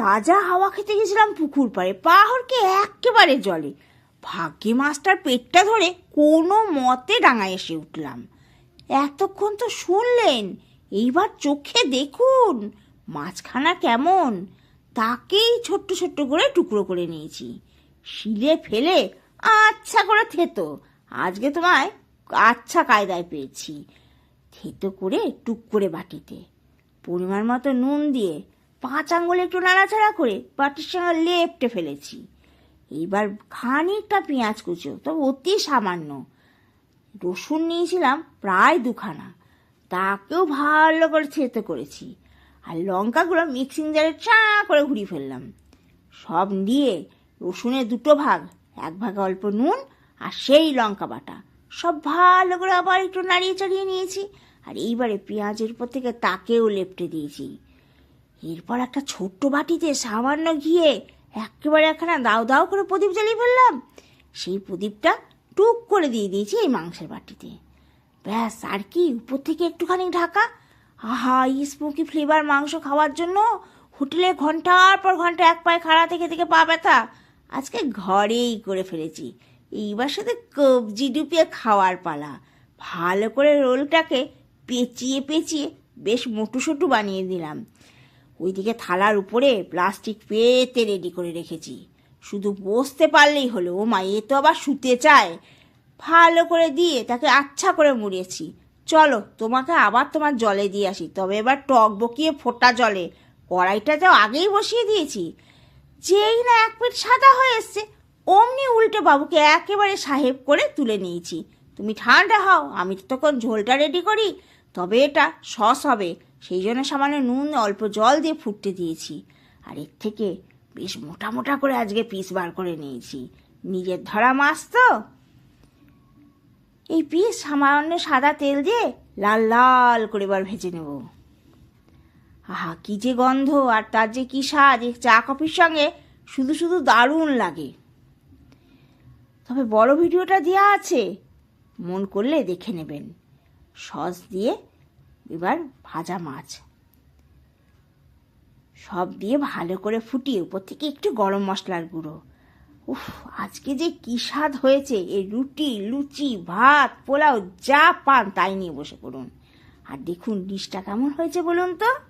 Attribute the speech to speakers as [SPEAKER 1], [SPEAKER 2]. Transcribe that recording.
[SPEAKER 1] তাজা হাওয়া খেতে গেছিলাম পুকুর পাড়ে, পাহাড়কে একেবারে জলে। ভাগ্যে মাছটার পেটটা ধরে কোনো মতে ডাঙায় এসে উঠলাম। এতক্ষণ তো শুনলেন, এইবার চোখে দেখুন মাছখানা কেমন। তাকেই ছোট্ট ছোট্ট করে টুকরো করে নিয়েছি। শিলে ফেলে আচ্ছা করে থেতো। আজকে তোমায় আচ্ছা কায়দায় পেয়েছি। থেতো করে টুক করে বাটিতে। পরিমাণ মতো নুন দিয়ে পাঁচ আঙ্গুলে একটু নাড়াচাড়া করে বাটির সঙ্গে লেপটে ফেলেছি। এইবার খানিকটা পেঁয়াজ কুচো, তবে অতি সামান্য। রসুন নিয়েছিলাম প্রায় দুখানা। তাকেও ভালো করে থেতো করেছি। আর লঙ্কাগুলো মিক্সিং জারে চা করে ঘুরিয়ে ফেললাম। সব দিয়ে রসুনের দুটো ভাগ, এক ভাগ অল্প নুন আর সেই লঙ্কা বাটা, সব ভালো করে আবার একটু নাড়িয়ে চাড়িয়ে নিয়েছি। আর এইবারে পেঁয়াজের উপর থেকে তাকেও লেপটে দিয়েছি। এরপর একটা ছোট্ট বাটিতে সামান্য ঘিয়ে একেবারে একখানা দাও দাও করে প্রদীপ জ্বালিয়ে ফেললাম। সেই প্রদীপটা টুক করে দিয়ে দিয়েছি এই মাংসের বাটিতে। ব্যাস, আর কি, উপর থেকে একটুখানি ঢাকা। আহা স্মোকি ফ্লেভার মাংস খাওয়ার জন্য হোটেলে ঘণ্টার পর ঘণ্টা এক পায়ে খাড়া থেকে থেকে পা ব্যথা। আজকে ঘরেই করে ফেলেছি। এইবার সাথে কবজি ডুবিয়ে খাওয়ার পালা। ভালো করে রোলটাকে পেঁচিয়ে পেঁচিয়ে বেশ মোটুসোটু বানিয়ে দিলাম ওইদিকে থালার উপরে প্লাস্টিক পেতে রেডি করে রেখেছি। শুধু বসতে পারলেই হলো ও মা এ তো আবার শুতে চায়। ভালো করে দিয়ে তাকে আচ্ছা করে মুড়িয়েছি। চলো, তোমাকে আবার তোমার জলে দিয়ে আসি, তবে এবার টক বকিয়ে ফোটা জলে। কড়াইটা তো আগেই বসিয়ে দিয়েছি। যেই না এক পিঠ সাদা হয়ে এসছে, অমনি উল্টে বাবুকে একেবারে সাহেব করে তুলে নিয়েছি। তুমি ঠান্ডা হও, আমি তো তখন ঝোলটা রেডি করি, তবে এটা সস হবে। সেই জন্য সামান্য নুন, অল্প জল দিয়ে ফুটতে দিয়েছি। আর এর থেকে বেশ মোটা মোটা করে আজকে পিস বার করে নিয়েছি। নিজের ধরা মাছ তো। এই পিস সামান্য সাদা তেল দিয়ে লাল লাল করে এবার ভেজে নেব। আহা, কি যে গন্ধ! আর তার যে কি স্বাদ! এই চা কফির সঙ্গে শুধু শুধু দারুণ লাগে। তবে বড় ভিডিওটা দেওয়া আছে। মন করলে দেখে নেবেন। সস দিয়ে এবার ভাজা মাছ। সব দিয়ে ভালো করে ফুটিয়ে উপর থেকে একটু গরম মশলার গুঁড়ো। উফ, আজকে যে কী স্বাদ হয়েছে! এই রুটি, লুচি, ভাত, পোলাও যা পান তাই নিয়ে বসে করুন আর দেখুন, ডিশটা কেমন হয়েছে বলুন তো।